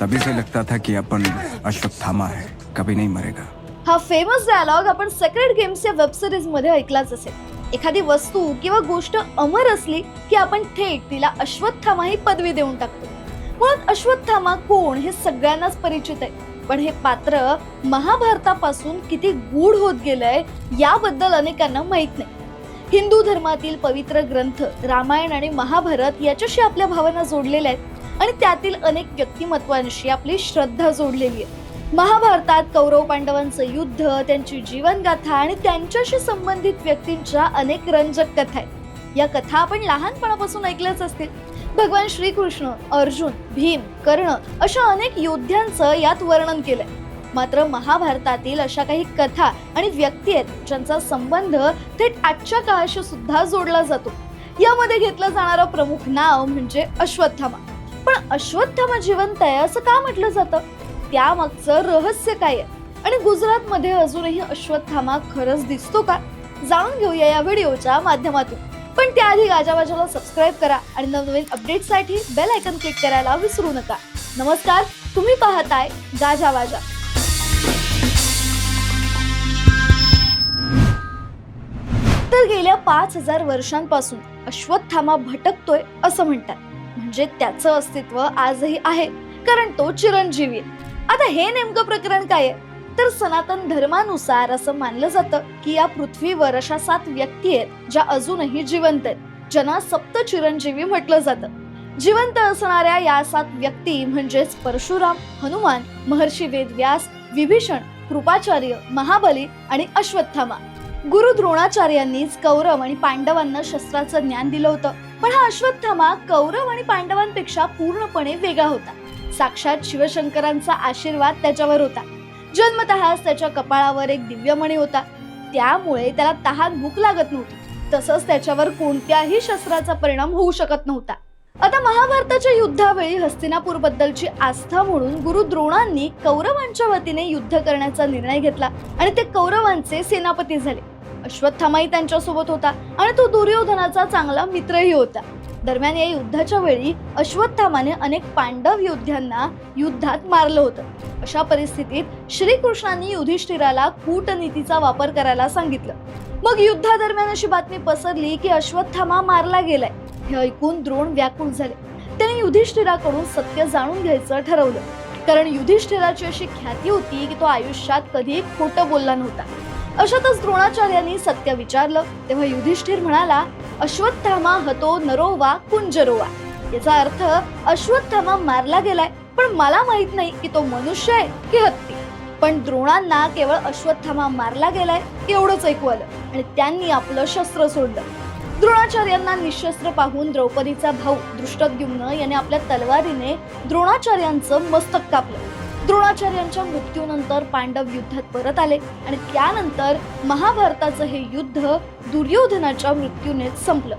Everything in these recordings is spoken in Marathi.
तभी से लगता था कि अपन अश्वत्थामा है कभी नहीं मरेगा। हा फेमस डायलॉग आपण सेक्रेट गेम्स या वेब सिरीजमध्ये ऐकलाच असेल. एखादी वस्तू किंवा गोष्ट अमर असली की आपण थेट तिला अश्वत्थामा ही पदवी देऊन टाकतो. मुळात अश्वत्थामा कोण हे सगळ्यांनाच परिचित आहे. पण हे पात्र महाभारतापासून किती गूढ होत गेलंय याबद्दल अनेकांना माहीत नाही. हिंदू धर्मातील पवित्र ग्रंथ रामायण आणि महाभारत याच्याशी आपल्या भावना जोडलेल्या आहेत. आणि त्यातील अनेक व्यक्तिमत्वांशी आपली श्रद्धा जोडलेली आहे. महाभारतात कौरव पांडवांचं युद्ध त्यांची जीवनगाथा आणि त्यांच्याशी संबंधित व्यक्तींच्या अनेक रंजक कथा आहेत. या कथा आपण लहानपणापासून ऐकल्याच असतील. भगवान श्रीकृष्ण अर्जुन भीम कर्ण अशा अनेक योद्ध्यांचं यात वर्णन केलंय. मात्र महाभारतातील अशा काही कथा आणि व्यक्ती आहेत ज्यांचा संबंध थेट आजच्या काळाशी सुद्धा जोडला जातो. यामध्ये घेतलं जाणारं प्रमुख नाव म्हणजे अश्वत्थामा. पण अश्वत्थामा जिवंत आहे असं का म्हटलं जातं? त्यामागचं रहस्य काय आहे? आणि गुजरातमध्ये अजूनही अश्वत्थामा खरंच दिसतो का? जाणून घेऊया या व्हिडिओच्या माध्यमातून. पण त्याआधी गाजाबाजाला सबस्क्राईब करा आणि नवनवीन अपडेटसाठी बेल आयकन क्लिक करायला विसरू नका. नमस्कार तुम्ही पाहताय गाजावाजा तर गेल्या पाच हजार वर्षांपासून अश्वत्थामा भटकतोय असं म्हणतात. म्हणजे त्याचं अस्तित्व आजही आहे कारण तो चिरंजीवी. आहे. आता हे नेमकं प्रकरण काय आहे? तर सनातन धर्मानुसार असं मानलं जातं की या पृथ्वीवर अशा सात व्यक्ती आहेत ज्या अजूनही जिवंत आहेत. ज्यांना सप्त चिरंजीवी म्हटलं जातं. जिवंत असणाऱ्या या सात व्यक्ती म्हणजेच परशुराम हनुमान महर्षी वेदव्यास विभीषण कृपाचार्य महाबली आणि अश्वत्थामा. गुरु द्रोणाचार्यांनीच कौरव आणि पांडवांना शस्त्राचं ज्ञान दिलं होतं. पण हा अश्वत्थामा कौरव आणि पांडवांपेक्षा पूर्णपणे वेगळा होता. साक्षात शिवशंकरांचा आशीर्वाद त्याच्यावर होता. जन्मतःच त्याच्या कपाळावर एक दिव्यमणी होता. त्यामुळे त्याला तहान भूक लागत नव्हती. तसंच त्याच्यावर कोणत्याही शस्त्राचा परिणाम होऊ शकत नव्हता. आता महाभारताच्या युद्धावेळी हस्तिनापूर बद्दलची आस्था म्हणून गुरु द्रोणांनी कौरवांच्या वतीने युद्ध करण्याचा निर्णय घेतला आणि ते कौरवांचे सेनापती झाले. अश्वत्थामाही त्यांच्यासोबत होता आणि तो दुर्योधनाचा चांगला मित्रही होता. दरम्यान या युद्धाच्या वेळी अश्वत्थामाने अनेक पांडव योद्ध्यांना युद्धात मारलं होतं. अशा परिस्थितीत श्रीकृष्णांनी युधिष्ठिराला कूटनीतीचा वापर करायला सांगितलं. मग युद्धादरम्यान अशी बातमी पसरली की अश्वत्थामा मारला गेलाय. हे ऐकून द्रोण व्याकुळ झाले. त्याने युधिष्ठिराकडून सत्य जाणून घ्यायचं ठरवलं. कारण युधिष्ठिराची अशी ख्याती होती की तो आयुष्यात कधी खोटं बोलला नव्हता. अशातच द्रोणाचार्यांनी सत्य विचारलं. तेव्हा युधिष्ठिर म्हणाला अश्वत्थामा हतो नरोवा कुंजरोवा याचा अर्थ अश्वत्थामा मारला गेलाय पण मला माहीत नाही की तो मनुष्य आहे की हत्ती. पण द्रोणांना केवळ अश्वत्थामा मारला गेलाय एवढंच ऐकू आलं आणि त्यांनी आपलं शस्त्र सोडलं. द्रोणाचार्यांना निशस्त्र पाहून द्रौपदीचा भाऊ दृष्टद्युम्न याने आपल्या तलवारीने द्रोणाचार्यांचं मस्तक कापलं. द्रोणाचार्यांच्या मृत्यूनंतर पांडव युद्धात परत आले आणि त्यानंतर महाभारताचं हे युद्ध दुर्योधनाच्या मृत्यूनेच संपलं.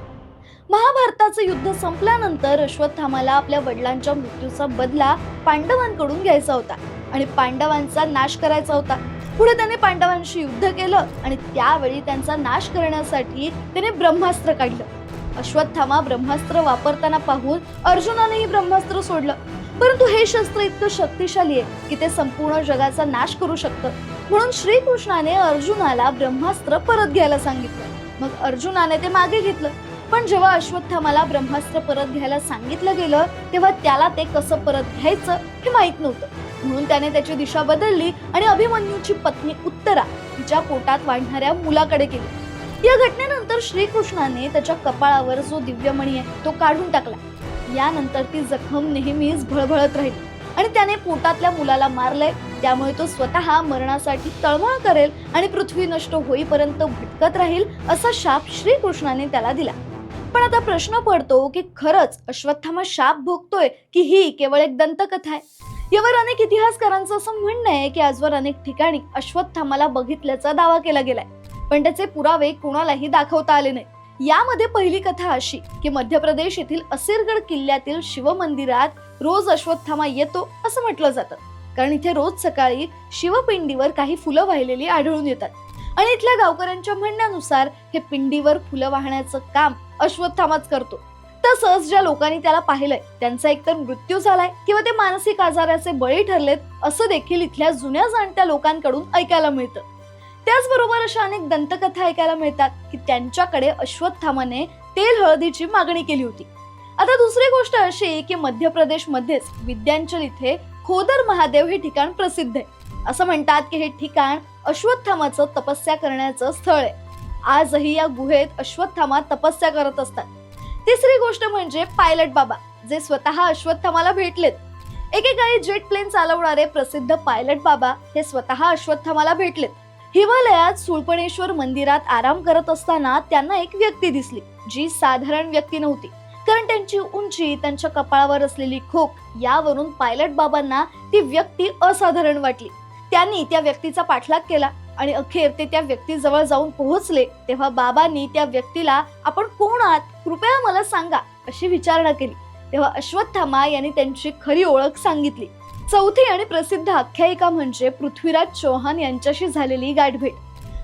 महाभारताचं युद्ध संपल्यानंतर अश्वत्थामाला आपल्या वडिलांच्या मृत्यूचा बदला पांडवांकडून घ्यायचा होता आणि पांडवांचा नाश करायचा होता. पुढे त्याने पांडवांशी युद्ध केलं आणि त्यावेळी त्यांचा नाश करण्यासाठी त्याने ब्रह्मास्त्र काढलं. अश्वत्थामा ब्रह्मास्त्र वापरताना पाहून अर्जुनानेही ब्रह्मास्त्र सोडलं. परंतु हे शस्त्र इतकं शक्तिशाली आहे की ते संपूर्ण जगाचा नाश करू शकतं. म्हणून श्रीकृष्णाने अर्जुनाला ब्रह्मास्त्र परत घ्यायला सांगितलं. मग अर्जुनाने ते मागे घेतलं. पण जेव्हा अश्वत्थामाला ब्रह्मास्त्र परत घ्यायला सांगितलं गेलं तेव्हा त्याला ते कसं परत घ्यायचं हे माहीत नव्हतं. म्हणून त्याने त्याची दिशा बदलली आणि अभिमन्यूची पत्नी उत्तरा तिच्या पोटात वाढणाऱ्या मुलाकडे गेली. या घटनेनंतर श्रीकृष्णाने त्याच्या कपाळावर जो दिव्यमणी आहे तो काढून टाकला. यानंतर ती जखम नेहमीच भळभळत राहिली. आणि त्याने पोटातल्या मुलाला मारलंय. त्यामुळे तो स्वतः मरणासाठी तळमळ करेल आणि पृथ्वी नष्ट होईपर्यंत भटकत राहील असा शाप श्रीकृष्णाने त्याला दिला. पण आता प्रश्न पडतो की खरंच अश्वत्थामा शाप भोगतोय की ही केवळ एक दंतकथा आहे? यावर अनेक इतिहासकारांचं असं म्हणणं आहे की आजवर अनेक ठिकाणी अश्वत्थामाला बघितल्याचा दावा केला गेलाय. पण त्याचे पुरावे कोणालाही दाखवता आले नाही यामध्ये पहिली कथा अशी की मध्य प्रदेश येथील असिरगड किल्ल्यातील शिवमंदिरात रोज अश्वत्थामा येतो असं म्हटलं जातं. कारण इथे रोज सकाळी शिवपिंडीवर काही फुलं वाहिलेली आढळून येतात. आणि इथल्या गावकऱ्यांच्या म्हणण्यानुसार हे पिंडीवर फुलं वाहण्याचं काम अश्वत्थामाच करतो. तसंच ज्या लोकांनी त्याला पाहिलंय त्यांचा एकतर मृत्यू झालाय किंवा ते मानसिक आजाराचे बळी ठरलेत असं देखील इथल्या जुन्या जाणत्या लोकांकडून ऐकायला मिळतं. त्याचबरोबर अशा अनेक दंतकथा ऐकायला मिळतात की त्यांच्याकडे अश्वत्थामाने तेल हळदीची मागणी केली होती. आता दुसरी गोष्ट अशी आहे की मध्य प्रदेश मध्येच विद्यांचल इथे खोदर महादेव हे ठिकाण प्रसिद्ध आहे. असं म्हणतात की हे ठिकाण अश्वत्थामाचं तपस्या करण्याचं स्थळ आहे. आजही या गुहेत अश्वत्थामा तपस्या करत असतात. तिसरी गोष्ट म्हणजे पायलट बाबा जे स्वतः अश्वत्थामाला भेटलेत. एकेकाळी जेट प्लेन चालवणारे प्रसिद्ध पायलट बाबा हे स्वतः अश्वत्थामाला भेटलेत. हिमालयात सुळपणेश्वर मंदिरात आराम करत असताना त्यांना एक व्यक्ती दिसली जी साधारण व्यक्ती नव्हती. कारण त्यांची उंची त्यांच्या कपाळावर असलेली खोक यावरून पायलट बाबांना ती व्यक्ती असाधारण वाटली. त्यांनी त्या व्यक्तीचा पाठलाग केला आणि अखेर ते त्या व्यक्तीजवळ जाऊन पोहोचले तेव्हा बाबांनी त्या व्यक्तीला आपण कोण आहात? कृपया मला सांगा अशी विचारणा केली. तेव्हा अश्वत्थामा यांनी त्यांची खरी ओळख सांगितली. चौथी आणि प्रसिद्ध आख्यायिका म्हणजे पृथ्वीराज चौहान यांच्याशी झालेली गाठभेट.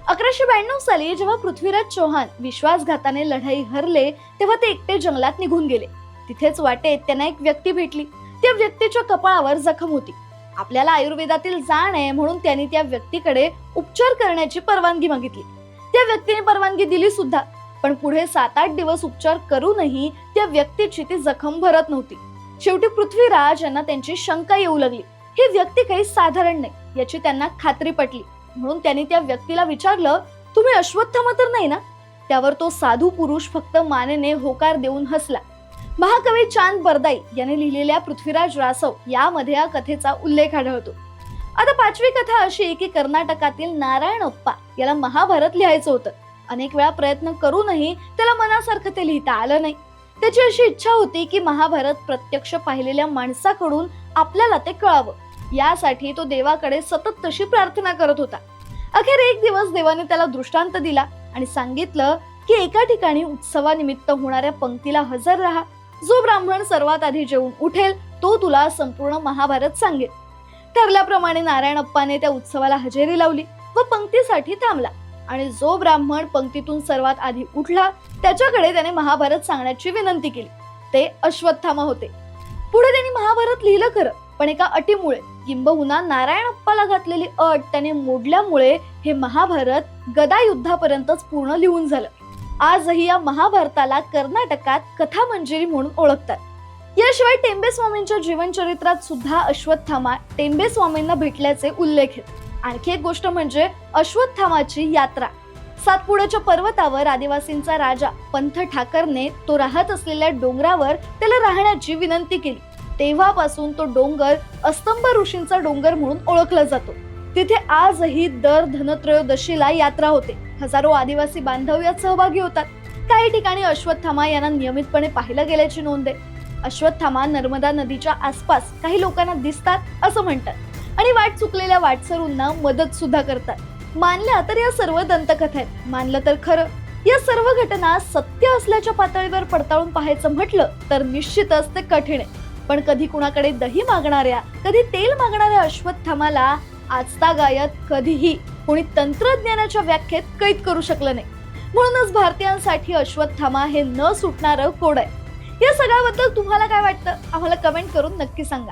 अकराशे ब्याण्णव साली जेव्हा पृथ्वीराज चौहान विश्वासघाताने लढाई हरले तेव्हा ते एकटे जंगलात निघून गेले. तिथेच वाटेत त्यांना एक व्यक्ती भेटली. त्या व्यक्तीच्या कपाळावर जखम होती. आपल्याला आयुर्वेदातील जाण आहे म्हणून त्यांनी त्या व्यक्तीकडे उपचार करण्याची परवानगी मागितली. त्या व्यक्तीने परवानगी दिली सुद्धा. पण पुढे सात आठ दिवस उपचार करूनही त्या व्यक्तीची ती जखम भरत नव्हती. शेवटी पृथ्वीराज यांना त्यांची शंका येऊ लागली. ही व्यक्ती काही साधारण नाही याची त्यांना खात्री पटली. म्हणून त्यांनी त्या व्यक्तीला विचारलं तुम्ही अश्वत्थामा तर नाही ना? त्यावर तो साधू पुरुष फक्त मानेने होकार देऊन हसला. महाकवी चांद बरदाई याने लिहिलेल्या पृथ्वीराज रासव यामध्ये या कथेचा उल्लेख आढळतो. आता पाचवी कथा अशी आहे की कर्नाटकातील नारायणप्पा याला महाभारत लिहायचं होतं. अनेक वेळा प्रयत्न करूनही त्याला मनासारखं ते लिहिता आलं नाही. त्याची अशी इच्छा होती की महाभारत प्रत्यक्ष पाहिलेल्या माणसाकडून आपल्याला ते कळावं. यासाठी तो देवाकडे सतत तशी प्रार्थना करत होता. अखेर एक दिवस देवाने त्याला दृष्टांत दिला आणि सांगितलं की एका ठिकाणी उत्सवानिमित्त होणाऱ्या पंक्तीला हजर राहा. जो ब्राह्मण सर्वात आधी जेवून उठेल तो तुला संपूर्ण महाभारत सांगेल. ठरल्याप्रमाणे नारायणप्पाने त्या उत्सवाला हजेरी लावली व पंक्तीसाठी थांबला. आणि जो ब्राह्मण पंक्तीतून सर्वात आधी उठला त्याच्याकडे त्याने महाभारत सांगण्याची विनंती केली. ते अश्वत्थामा होते. पुढे त्यांनी महाभारत लिहिलं खरं पण एका अटीमुळे. किंबहुना नारायणप्पाला घातलेली अट त्याने मोडल्यामुळे हे महाभारत गदा युद्धापर्यंतच पूर्ण लिहून झालं. आजही या महाभारताला कर्नाटकात कथा मंजिरी म्हणून ओळखतात. याशिवाय टेंबे स्वामींच्या जीवनचरित्रात सुद्धा अश्वत्थामा टेंबे स्वामींना भेटल्याचे उल्लेख आहेत. आणखी एक गोष्ट म्हणजे अश्वत्थामाची यात्रा. सातपुड्याच्या पर्वतावर आदिवासींचा राजा पंथ ठाकरने तो राहत असलेल्या डोंगरावर त्याला राहण्याची विनंती केली. तेव्हापासून तो डोंगर अस्तंभ ऋषींचा डोंगर म्हणून ओळखला जातो. तिथे आजही दर धनत्रयोदशीला यात्रा होते. हजारो आदिवासी बांधव यात सहभागी होतात. काही ठिकाणी अश्वत्थामा यांना नियमितपणे पाहिलं गेल्याची नोंद आहे. अश्वत्थामा नर्मदा नदीच्या आसपास काही लोकांना दिसतात असं म्हणतात. आणि वाट चुकलेल्या वाटसरूंना मदत सुद्धा करतात. मानल्या तर या सर्व दंतकथा आहेत मानलं तर खरं. या सर्व घटना सत्य असल्याच्या पातळीवर पडताळून पाहायचं म्हटलं तर निश्चितच ते कठीण आहे. पण कधी कुणाकडे दही मागणाऱ्या कधी तेल मागणाऱ्या अश्वत्थामाला आजता गायत कधीही कोणी तंत्रज्ञानाच्या व्याख्येत कैद करू शकलं नाही. म्हणूनच भारतीयांसाठी अश्वत्थामा हे न सुटणारं कोड आहे. या सगळ्याबद्दल तुम्हाला काय वाटतं? आम्हाला कमेंट करून नक्की सांगा.